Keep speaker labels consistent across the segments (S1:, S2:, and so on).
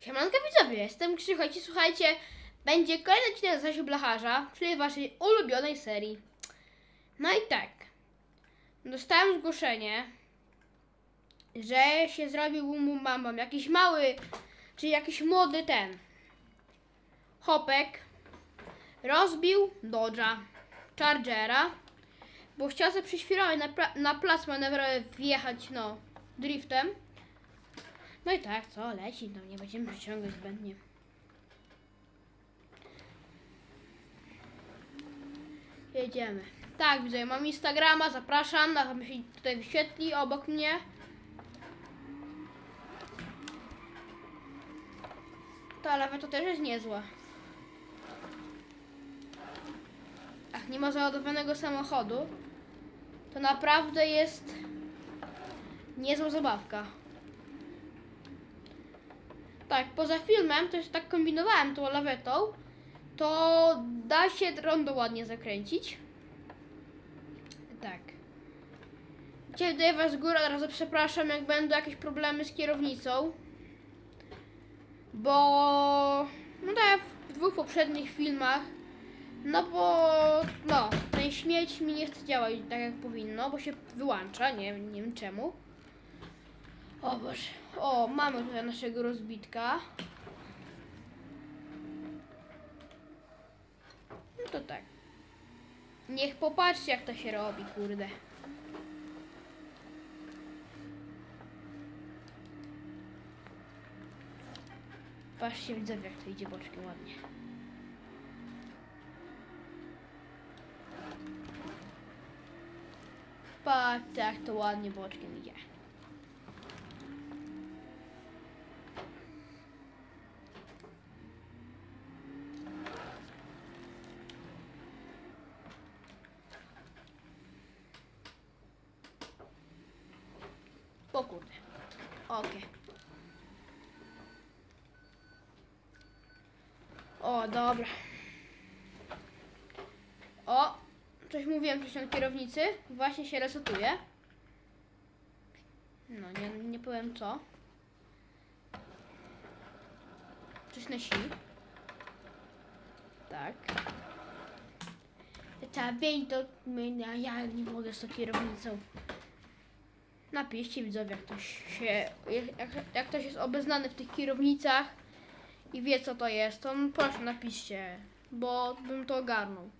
S1: Siemanko widzowie, jestem Krzychojcie, słuchajcie, będzie kolejny odcinek Zasiu Blacharza, czyli waszej ulubionej serii. No i tak, dostałem zgłoszenie, że się zrobił bum bum bam bam, jakiś mały, czyli jakiś młody ten, hopek, rozbił Dodge'a, Chargera, bo chciał sobie przyświrować na, na plac manewrowy wjechać, no, driftem. No i tak, co, leci, no nie będziemy przyciągać zbędnie. Jedziemy. Tak, widzę, mam Instagrama, zapraszam, na mi się tutaj wyświetli obok mnie. Ta lewa to też jest niezła. Ach, nie ma załadowanego samochodu. To naprawdę jest niezła zabawka. Tak, poza filmem, to już tak kombinowałem tą lawetą, to da się rondo ładnie zakręcić. Tak. Dzisiaj daję was z góry, od razu przepraszam, jak będą jakieś problemy z kierownicą. Bo, no tak jak w dwóch poprzednich filmach, no bo, no, ten śmieć mi nie chce działać tak jak powinno, bo się wyłącza, nie, nie wiem czemu. O Boże. O, mamy tutaj naszego rozbitka. No to tak. Niech popatrzcie jak to się robi, kurde. Patrzcie widzowie jak to idzie boczkiem ładnie. Patrzcie jak to ładnie boczkiem idzie. O kurde. Okej. O, dobra. O, coś mówiłem coś o kierownicy. Właśnie się resetuje. No, nie, nie powiem co. Coś na si. Tak. Ta to my- ja, ja nie mogę z tą kierownicą. Napiszcie widzowie, jak ktoś się, jak, jak ktoś jest obeznany w tych kierownicach i wie co to jest, to proszę napiszcie, bo bym to ogarnął.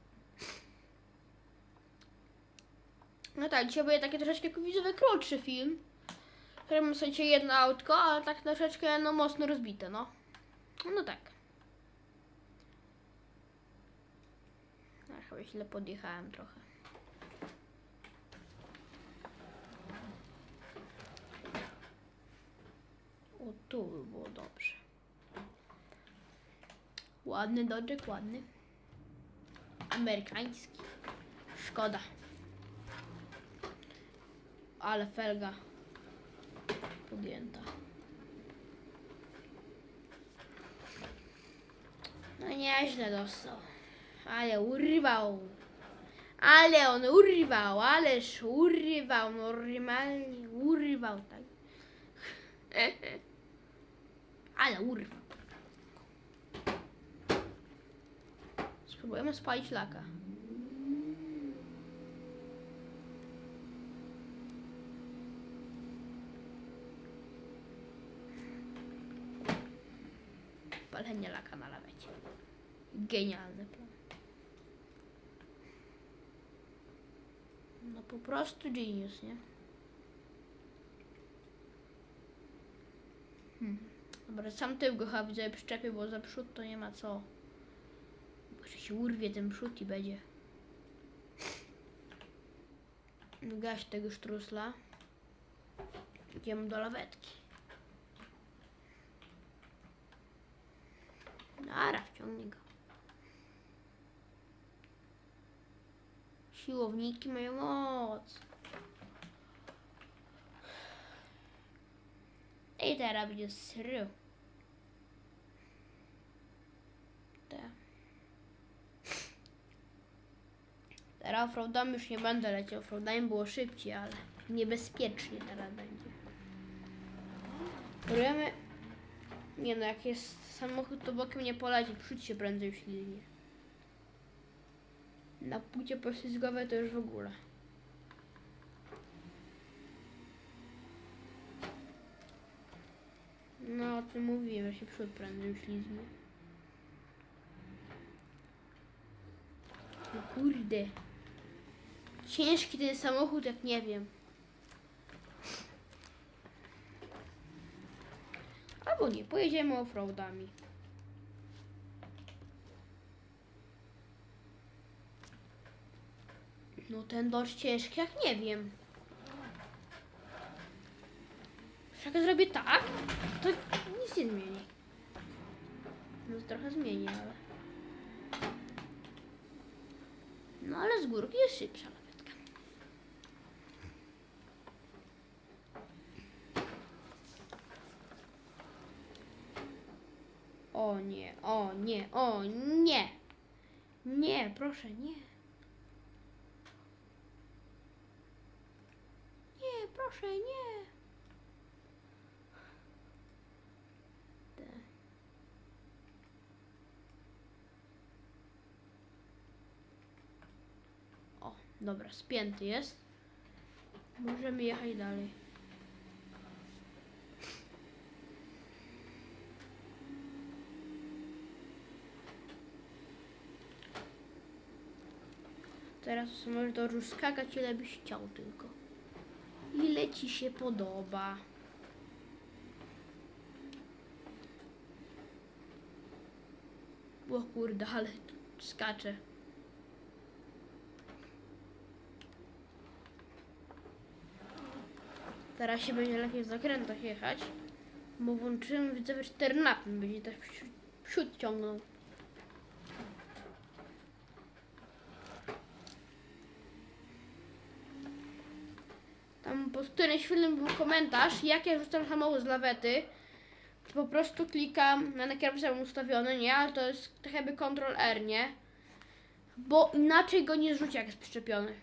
S1: No tak, dzisiaj będzie taki troszeczkę widzowy krótszy film, w którym sobie jedno autko, ale tak troszeczkę no mocno rozbite, no. No tak. Ach, chyba źle podjechałem trochę. O, tu by było dobrze. Ładny dodżek, ładny. Amerykański. Szkoda. Ale felga podjęta. No nieźle dostał. Ale urwał. Ale on urwał, ależ urwał, normalnie urwał, tak. Ale urwa. Spróbujemy spalić laka. Palenie laka na lawecie. Genialny plan. No po prostu genius, nie? Hmm. Dobra, sam tył go chyba widzę przyczepię, bo za przód to nie ma co. Jeszcze się urwie ten przód i będzie. Gaś tego sztrusla. Idziemy do lawetki. Nara, wciągnij go. Siłowniki mają moc. I teraz będzie srył. Te. Teraz offroadem już nie będę leciał. Offroadem było szybciej, ale niebezpiecznie teraz będzie. Próbujemy Nie no, jak jest samochód, to bokiem nie poleci, przód się prędzej uślizgnie. Na płycie poślizgowej to już w ogóle. No, o tym mówiłem, że się przód prędzej uślizgnie. No kurde. Ciężki ten samochód, jak nie wiem. Albo nie, pojedziemy offroadami. No ten dość ciężki, jak nie wiem. Jak zrobię tak, to nic nie zmieni. No trochę zmieni, ale... No ale z górki jest szybsza O nie, o nie, o nie. Nie, proszę, nie. Nie, proszę, nie. O, dobra, spięty jest. Możemy jechać dalej. Teraz możesz do już skakać ile byś chciał tylko. Ile ci się podoba. O kurde, ale skacze. Teraz się będzie lepiej w zakrętach jechać, bo włączyłem widzowie 4 napęd, będzie też przód ciągnął. Pod którymś filmem był komentarz, jak ja rzucam samochód z lawety. Po prostu klikam, na kierowcę mam ustawiony, nie? Ale to jest tak jakby Ctrl R, nie? Bo inaczej go nie zrzuci, jak jest przyczepiony.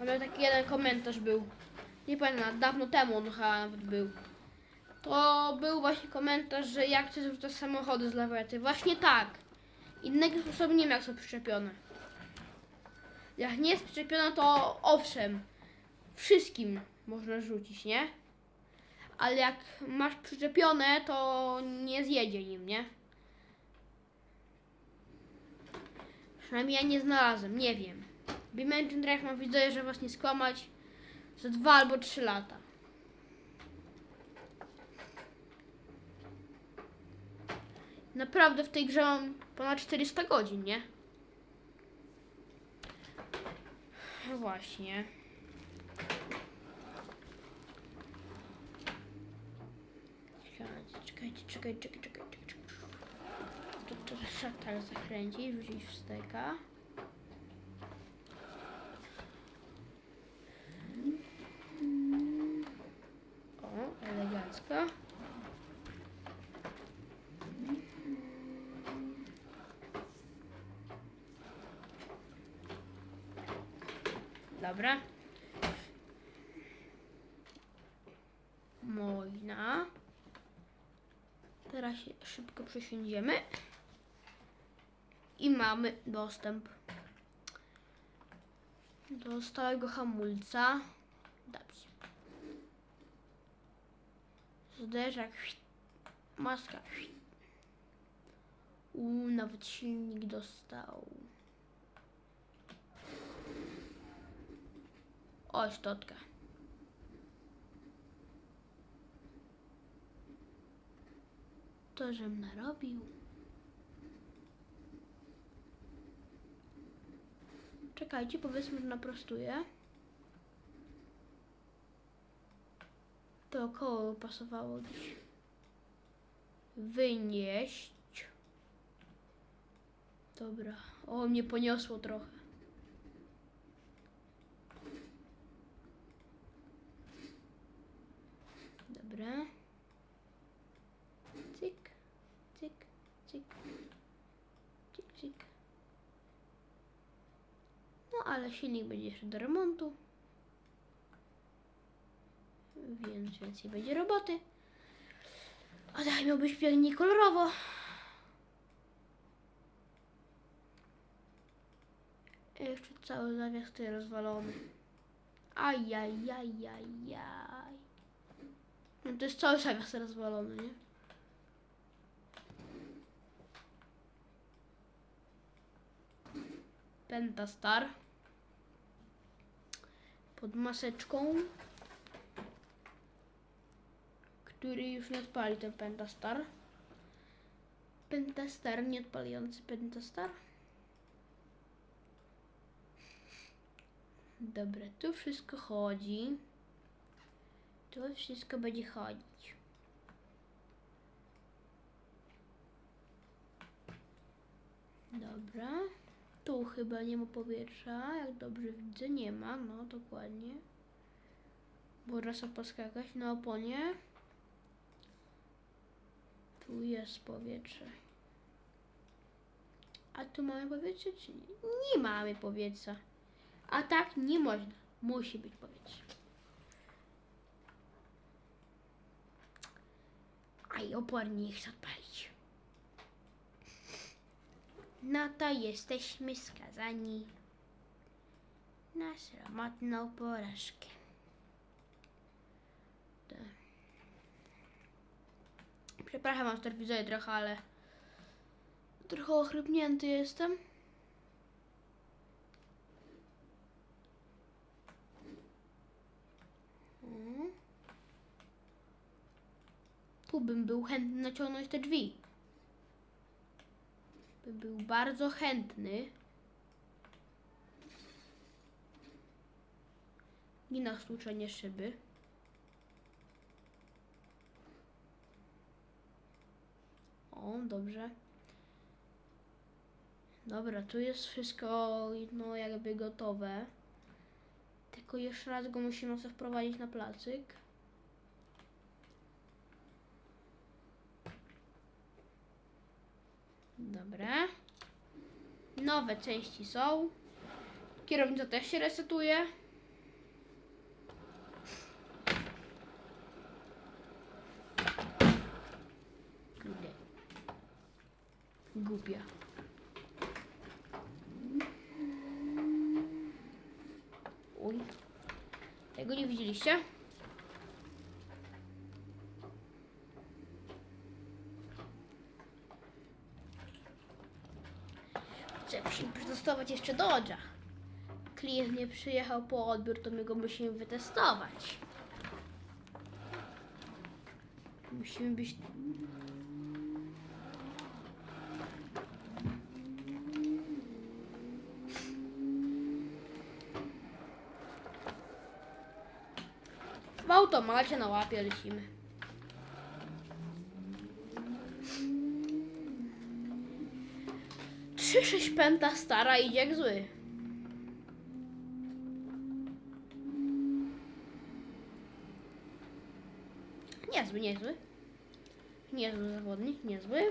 S1: Ale taki jeden komentarz był. Nie pamiętam, dawno temu on chyba nawet był. To był właśnie komentarz, że jak chcesz zrzucać samochody z lawety. Właśnie tak. Innego sposobu nie wiem, jak są przyczepione. Jak nie jest przyczepione, to owszem, wszystkim można rzucić, nie? Ale jak masz przyczepione, to nie zjedzie nim, nie? Przynajmniej ja nie znalazłem, nie wiem. Dimension Drag mam widzę, że was nie skłamać za dwa albo trzy lata. Naprawdę w tej grze mam ponad 400 godzin, nie? Właśnie. Czekajcie, czekajcie, czekajcie, czekajcie, czekajcie. To trzeba tak zakręcić, wrzucić w steka. O, elegancko. Dobra. Mojna. Teraz się szybko przesiądziemy. I mamy dostęp do stałego hamulca. Dobrze. Zderzak. Maska. U, nawet silnik dostał. O, szczotka. To, żem narobił. Czekajcie, powiedzmy, że naprostuję. To koło pasowało gdzieś. Wynieść. Dobra. O, mnie poniosło trochę. Dobra. Ale silnik będzie jeszcze do remontu. Więc więcej będzie roboty. A tak miał być pięknie kolorowo. Jeszcze cały zawias tutaj rozwalony. Ajajajajaj. No to jest cały zawias rozwalony, nie? Pentastar. Pod maseczką. Który już nie odpali ten Pentastar. Pentastar, nieodpalający Pentastar. Dobra, tu wszystko chodzi. Tu wszystko będzie chodzić. Dobra. Tu chyba nie ma powietrza, jak dobrze widzę, nie ma, no dokładnie. Można sobie poskakać na oponie. Tu jest powietrze. A tu mamy powietrze, czy nie? Nie mamy powietrza. A tak nie można. Musi być powietrze. A i opor nie odpalić. No to jesteśmy skazani na sromotną porażkę. To- Przepraszam was, też widzę trochę, ale trochę ochrypnięty jestem. Mm. Tu bym był chętny naciągnąć te drzwi. Bym był bardzo chętny. Nie na stłuczenie szyby. O, dobrze. Dobra, tu jest wszystko no jakby gotowe. Tylko jeszcze raz go musimy sobie wprowadzić na placyk. Dobra. Nowe części są. Kierownica też się resetuje. Głupia. Uj. Tego nie widzieliście? Trzeba przetestować jeszcze Dodge'a. Klient nie przyjechał po odbiór, to my go musimy wytestować. Musimy być... W automacie na łapie lecimy. Trzy sześć pęta stara idzie jak zły. Niezły, niezły. Niezły zawodnik, niezły.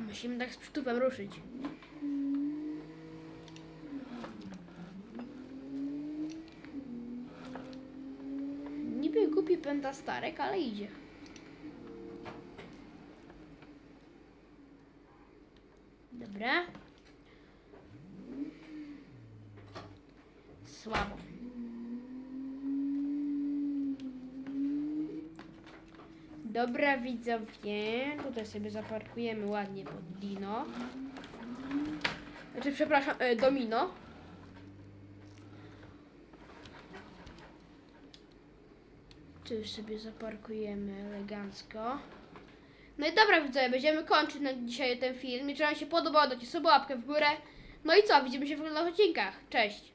S1: Musimy tak z przytupem ruszyć. Pęta starek, ale idzie. Dobra. Słabo. Dobra widzowie, tutaj sobie zaparkujemy ładnie pod Dino. Znaczy, przepraszam, e, Domino. Tu już sobie zaparkujemy elegancko. No i dobra widzowie, będziemy kończyć na dzisiaj ten film. Jeżeli Wam się podobało, dajcie sobie łapkę w górę. No i co, widzimy się w kolejnych odcinkach. Cześć!